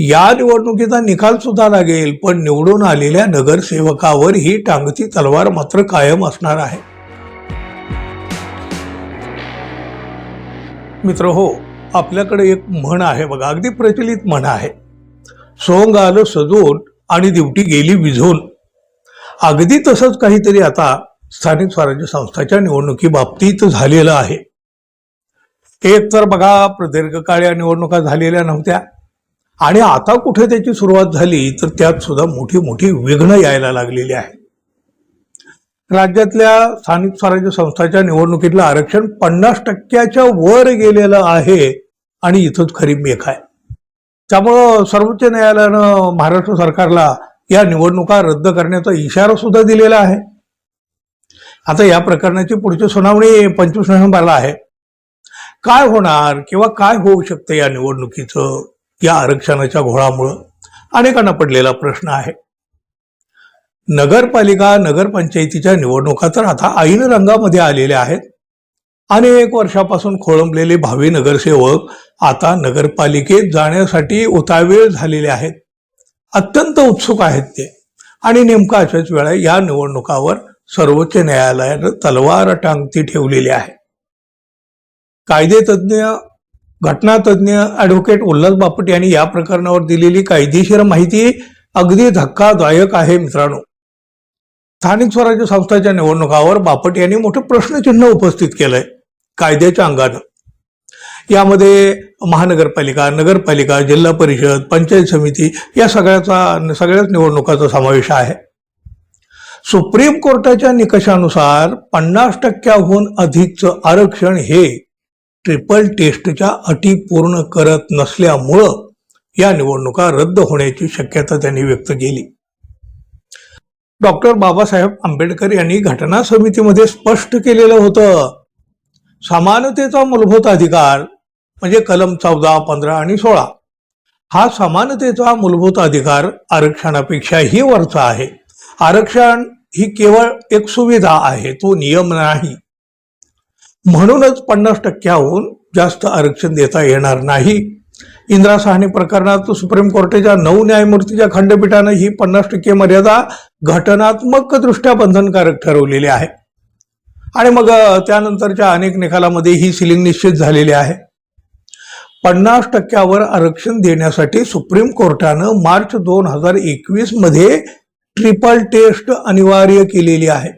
या निवडणुकीचा निकाल सुद्धा लागेल पण निवडून आलेल्या नगरसेवकावर ही टांगती तलवार मात्र कायम असणार आहे. मित्र हो आपल्याकडे एक म्हण आहे बघा अगदी प्रचलित म्हण आहे. सोंग आलं सजून आणि दिवटी गेली विझून अगदी तसंच काहीतरी आता स्थानिक स्वराज्य संस्थाच्या निवडणुकी बाबतीत झालेलं आहे. एक तर बघा प्रदीर्घकाळ या निवडणुका झालेल्या नव्हत्या. आणि आता कुठे त्याची सुरुवात झाली तर त्यात सुद्धा मोठी मोठी विघ्न यायला लागलेली आहे. राज्यातल्या स्थानिक स्वराज्य संस्थाच्या निवडणुकीतलं आरक्षण पन्नास टक्क्याच्या वर गेलेलं आहे आणि इथंच खरी मेख आहे. त्यामुळं सर्वोच्च न्यायालयानं महाराष्ट्र सरकारला या निवडणुका रद्द करण्याचा इशारा सुद्धा दिलेला आहे. आता या प्रकरणाची पुढची सुनावणी पंचवीस नोव्हेंबरला आहे. काय होणार किंवा काय होऊ शकतं या निवडणुकीचं? या आरक्षणाच्या घोळामुळं अनेकांना पडलेला प्रश्न आहे. नगरपालिका नगरपंचायतीच्या निवडणुका तर आता ऐन रंगामध्ये आलेल्या आहेत. अनेक वर्षापासून खोळंबलेले भावी नगरसेवक आता नगरपालिकेत जाण्यासाठी उतावीळ झालेले आहेत. अत्यंत उत्सुक आहेत ते. आणि नेमका अशाच वेळा या निवडणुकावर सर्वोच्च न्यायालयानं तलवार टांगती ठेवलेली आहे. कायदेतज्ञ घटनातज्ञ ॲडव्होकेट उल्हास बापट यांनी या प्रकरणावर दिलेली कायदेशीर माहिती अगदी धक्कादायक आहे मित्रांनो. स्थानिक स्वराज्य संस्थाच्या निवडणुकावर बापट यांनी मोठं प्रश्नचिन्ह उपस्थित केलंय कायद्याच्या अंगानं. यामध्ये महानगरपालिका नगरपालिका जिल्हा परिषद पंचायत समिती या सगळ्याचा सगळ्याच निवडणुकाचा समावेश आहे. सुप्रीम कोर्टाच्या निकषानुसार पन्नास टक्क्याहून अधिकचं आरक्षण हे ट्रिपल टेस्टच्या अटी पूर्ण करत नसल्यामुळं या निवडणुका रद्द होण्याची शक्यता त्यांनी व्यक्त केली. डॉक्टर बाबासाहेब आंबेडकर यांनी घटना समितीमध्ये स्पष्ट केलेलं होतं. समानतेचा मूलभूत अधिकार म्हणजे कलम चौदा पंधरा आणि सोळा हा समानतेचा मूलभूत अधिकार आरक्षणापेक्षाही वरचा आहे. आरक्षण ही केवळ एक सुविधा आहे तो नियम नाही. म्हणूनच पन्नास टक्क्याहून जास्त आरक्षण देता येणार नाही. इंदिरा साहनी प्रकरणात सुप्रीम कोर्टाच्या नऊ न्यायमूर्तीच्या खंडपीठानं ही पन्नास टक्के मर्यादा घटनात्मकदृष्ट्या बंधनकारक ठरवलेली आहे. आणि मग त्यानंतरच्या अनेक निकालामध्ये ही सिलिंग निश्चित झालेली आहे. पन्नास टक्क्यावर आरक्षण देण्यासाठी सुप्रीम कोर्टानं मार्च दोन हजार एकवीसमध्ये ट्रिपल टेस्ट अनिवार्य केलेली आहे.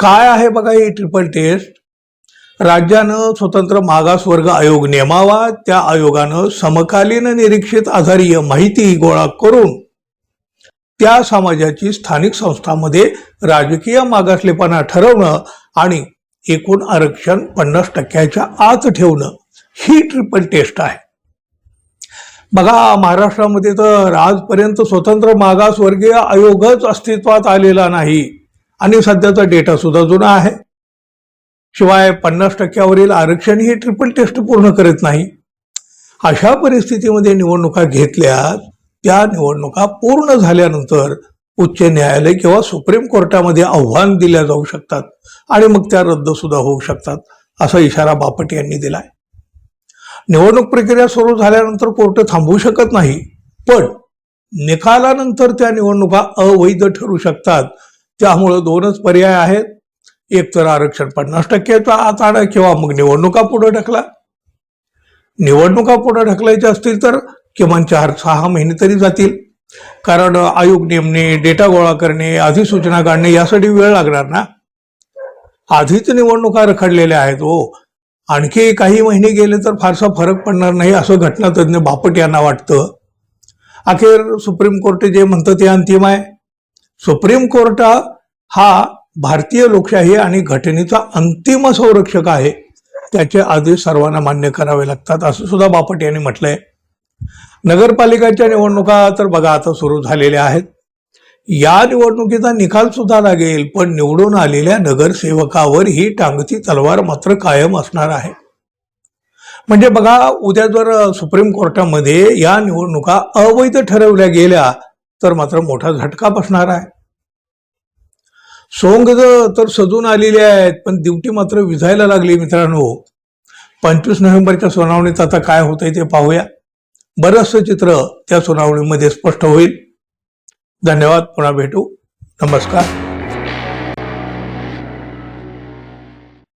काय आहे बघा ही ट्रिपल टेस्ट राज्यानं स्वतंत्र मागासवर्ग आयोग नेमावा त्या आयोगानं समकालीन निरीक्षित आधारीय माहिती गोळा करून त्या समाजाची स्थानिक संस्थांमध्ये राजकीय मागासलेपणा ठरवणं आणि एकूण आरक्षण पन्नास टक्क्याच्या आत ठेवणं ही ट्रिपल टेस्ट आहे. बघा महाराष्ट्रामध्ये तर आजपर्यंत स्वतंत्र मागासवर्गीय आयोगच अस्तित्वात आलेला नाही. आणि सध्याचा डेटा सुद्धा जुना आहे. शिवाय पन्नास टक्क्यावरील आरक्षण ही ट्रिपल टेस्ट पूर्ण करत नाही. अशा परिस्थितीमध्ये निवडणुका घेतल्या त्या निवडणुका पूर्ण झाल्यानंतर उच्च न्यायालय किंवा सुप्रीम कोर्टामध्ये आव्हान दिल्या जाऊ शकतात आणि मग त्या रद्द सुद्धा होऊ शकतात असा इशारा बापट यांनी दिलाय. निवडणूक प्रक्रिया सुरू झाल्यानंतर कोर्ट थांबवू शकत नाही पण निकालानंतर त्या निवडणुका अवैध ठरू शकतात त्यामुळं दोनच पर्याय आहेत. एक तर आरक्षण पन्नास टक्क्याचा आत आणा किंवा मग निवडणुका पुढे ढकला. निवडणुका पुढे ढकलायच्या असतील तर किमान चार सहा महिने तरी जातील. कारण आयोग नेमणे डेटा गोळा करणे अधिसूचना काढणे यासाठी वेळ लागणार ना? आधीच निवडणुका रखडलेल्या आहेत हो. आणखी काही महिने गेले तर फारसा फरक पडणार नाही असं घटनातज्ञ बापट यांना वाटतं. अखेर सुप्रीम कोर्ट जे म्हणतं ते अंतिम आहे. सुप्रीम कोर्ट हा भारतीय लोकशाही आणि घटनेचा अंतिम संरक्षक आहे. त्याचे आदेश सर्वांना मान्य करावे लागतात असं सुद्धा बापट यांनी म्हटलंय. नगरपालिकांच्या निवडणुका तर बघा आता सुरू झालेल्या आहेत. या निवडणुकीचा निकाल सुद्धा लागेल पण निवडून आलेल्या नगरसेवकावर ही टांगती तलवार मात्र कायम असणार आहे. म्हणजे बघा उद्या जर सुप्रीम कोर्टामध्ये या निवडणुका अवैध ठरवल्या गेल्या तर मात्र मोठा झटका बसणार आहे. सोंग तर सजून आलेले आहेत पण दिवटी मात्र विझायला लागली मित्रांनो. पंचवीस नोव्हेंबरच्या सुनावणीत आता काय होतंय ते पाहूया. बरंचसं चित्र त्या सुनावणीमध्ये स्पष्ट होईल. धन्यवाद पुन्हा भेटू. नमस्कार.